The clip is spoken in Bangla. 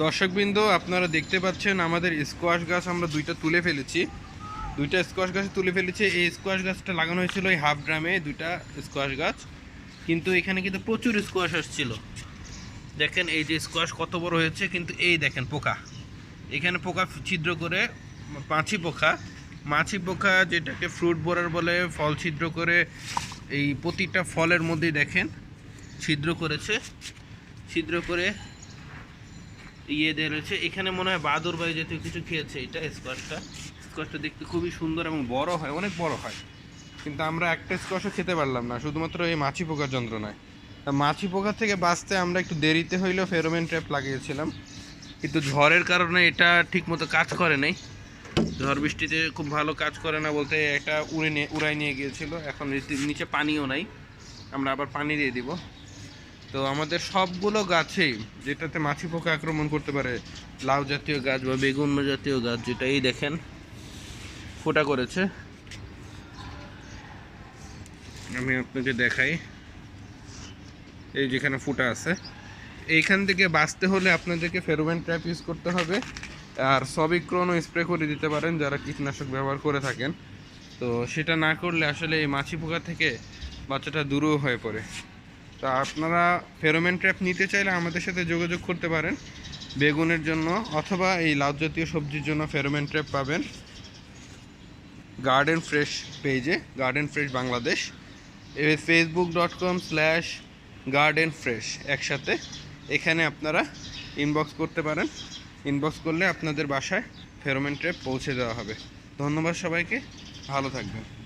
দর্শকবৃন্দ, আপনারা দেখতে পাচ্ছেন আমাদের স্কোয়াশ গাছ আমরা দুইটা তুলে ফেলেছি। দুইটা স্কোয়াশ গাছ তুলে ফেলেছি। এই স্কোয়াশ গাছটা লাগানো হয়েছিল এই হাফ ড্রামে দুইটা স্কোয়াশ গাছ। কিন্তু এখানে কিন্তু প্রচুর স্কোয়াশ আসছিল। দেখেন এই যে স্কোয়াশ কত বড় হয়েছে, কিন্তু এই দেখেন পোকা। এখানে পোকা ছিদ্র করে মাছি পোকা। মাছি পোকা যেটাকে ফ্রুট বোরার বলে, ফল ছিদ্র করে, এই প্রতিটা ফলের মধ্যেই দেখেন, ছিদ্র করেছে। ছিদ্র করে ইয়ে দিয়ে রয়েছে। এখানে মনে হয় বাদুর বাই জাতীয় কিছু খেয়েছে, এটা স্কোয়াশটা স্কোয়াশটা দেখতে খুবই সুন্দর এবং বড় হয়, অনেক বড় হয়। কিন্তু আমরা একটা স্কোয়াশও খেতে পারলাম না, শুধুমাত্র এই মাছি পোকার যন্ত্রণায়। মাছি পোকা থেকে বাঁচতে আমরা একটু দেরিতে হইলেও ফেরোমেন ট্র্যাপ লাগিয়েছিলাম। কিন্তু ঝড়ের কারণে এটা ঠিকমতো কাজ করে নাই। ঝড় বৃষ্টিতে খুব ভালো কাজ করে না বলতে এটা উড়ে নিয়ে উড়াই নিয়ে গিয়েছিল। এখন নিচে পানিও নাই। আমরা আবার পানি দিয়ে দিব। তো আমাদের সবগুলো গাছেই যেটাতে মাছি পোকা আক্রমণ করতে পারে, লাউ জাতীয় গাছ বা বেগুন জাতীয় গাছ যেটা এই দেখেন, ফোটা করেছে। আমি আপনাকে দেখাই। এই যেখানে ফুটা আছে। এইখান থেকে বাঁচতে হলে আপনাদেরকে ফেরোমেন ট্র্যাপ ইউজ করতে হবে। আর সবিক্রনও স্প্রে করে দিতে পারেন যারা কীটনাশক ব্যবহার করে থাকেন। তো সেটা না করলে আসলে এই মাছি পোকা থেকে বাচ্চাটা দূরও হয়ে পড়ে। তো আপনারা ফেরোমেন ট্র্যাপ নিতে চাইলে আমাদের সাথে যোগাযোগ করতে পারেন বেগুনের জন্য অথবা এই লাউ জাতীয় সবজির জন্য ফেরোমেন ট্র্যাপ পাবেন গার্ডেন ফ্রেশ পেজে, garden fresh Bangladesh Facebook dot com slash garden fresh একসাথে এখানে আপনারা ইনবক্স করতে পারেন। ইনবক্স করলে আপনাদের বাসায় ফেরোমেন ট্র্যাপ পৌঁছে দেওয়া হবে। ধন্যবাদ সবাইকে, ভালো থাকবেন।